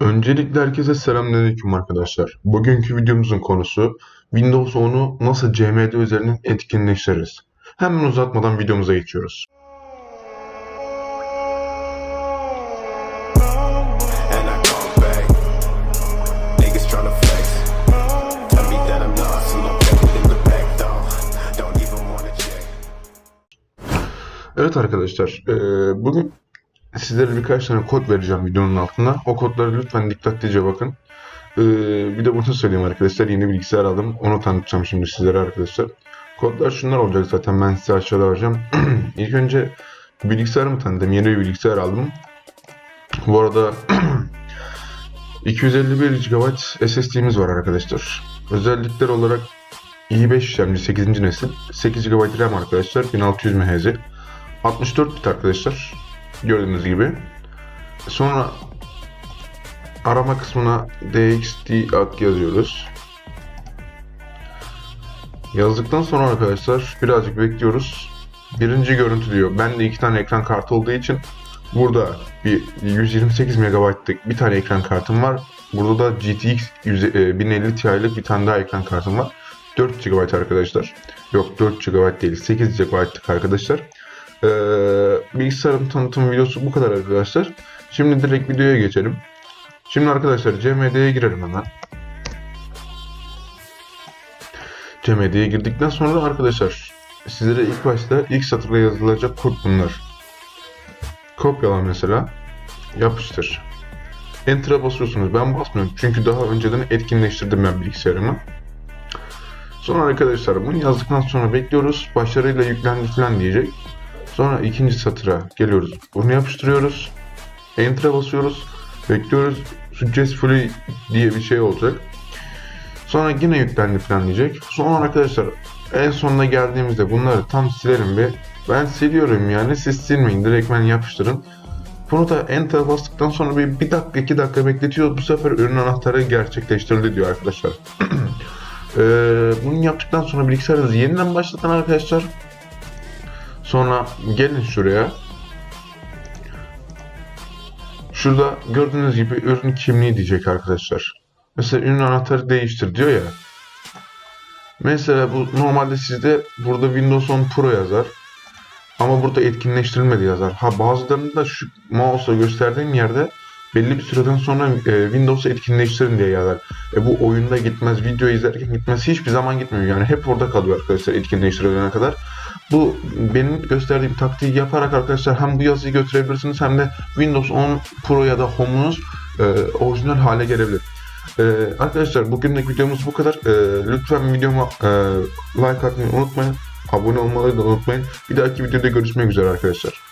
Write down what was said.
Öncelikle herkese selamünaleyküm arkadaşlar. Bugünkü videomuzun konusu Windows 10'u nasıl CMD üzerinden etkinleştiririz. Hemen uzatmadan videomuza geçiyoruz. Evet arkadaşlar, bugün sizlere birkaç tane kod vereceğim videonun altına. O kodları lütfen dikkatlice bakın. Eee, bir de bunu söyleyeyim arkadaşlar, yeni bilgisayar aldım. Onu tanıtacağım şimdi sizlere arkadaşlar. Kodlar şunlar olacak zaten ben size aşağıda vereceğim. İlk önce bilgisayarımı tanıdım. Yeni bir bilgisayar aldım. Bu arada 251 GB SSD'miz var arkadaşlar. Özellikler olarak i5 işlemci 8. nesil. 8 GB RAM arkadaşlar. 1600 MHz. 64 bit arkadaşlar. Gördüğünüz gibi. Sonra arama kısmına DXD ad yazıyoruz. Yazdıktan sonra arkadaşlar birazcık bekliyoruz. Birinci görüntü diyor. Bende iki tane ekran kartı olduğu için burada bir 128 MB'lık bir tane ekran kartım var. Burada da GTX 100 e, 1050 Ti'lik bir tane daha ekran kartım var. 4 GB arkadaşlar. Yok 4 GB değil 8 GB'lık arkadaşlar. Ee, bilgisayarın tanıtım videosu bu kadar arkadaşlar. Şimdi direkt videoya geçelim. Şimdi arkadaşlar CMD'ye girelim hemen. CMD'ye girdikten sonra arkadaşlar sizlere ilk başta ilk satırda yazılacak kod bunlar. Kopyala mesela. Yapıştır. Enter'a basıyorsunuz. Ben basmıyorum. Çünkü daha önceden etkinleştirdim ben bilgisayarımı. Sonra arkadaşlar bunu yazdıktan sonra bekliyoruz. Başarıyla yüklendi falan diyecek. Sonra ikinci satıra geliyoruz. Bunu yapıştırıyoruz. Enter'a basıyoruz. Bekliyoruz. Successfully diye bir şey olacak. Sonra yine yüklendi falan diyecek. Sonra arkadaşlar en sonuna geldiğimizde bunları tam silerim ve ben siliyorum yani siz silmeyin direktmen yapıştırın. Bunu da enter bastıktan sonra bir, bir dakika iki dakika bekletiyor. Bu sefer ürün anahtarı gerçekleştirildi diyor arkadaşlar. Ee, bunu yaptıktan sonra bilgisayarınızı yeniden başlatın arkadaşlar. Sonra gelin şuraya. Şurada gördüğünüz gibi ürün kimliği diyecek arkadaşlar. Mesela ürün anahtarı değiştir diyor ya. Mesela bu normalde sizde burada Windows 10 Pro yazar. Ama burada etkinleştirilmedi yazar. Ha bazılarında şu mouse'la gösterdiğim yerde belli bir süreden sonra e, Windows'u etkinleştirin diye yazar. E, bu oyunda gitmez, video izlerken gitmez, hiçbir zaman gitmiyor. Yani hep orada kalıyor arkadaşlar etkinleştirilene kadar. Bu benim gösterdiğim taktiği yaparak arkadaşlar hem bu yazıyı götürebilirsiniz hem de Windows 10 Pro ya da Home'unuz e, orijinal hale gelebilir. E, arkadaşlar bugünlük videomuz bu kadar. E, lütfen videoma e, like atmayı unutmayın. Abone olmayı da unutmayın. Bir dahaki videoda görüşmek üzere arkadaşlar.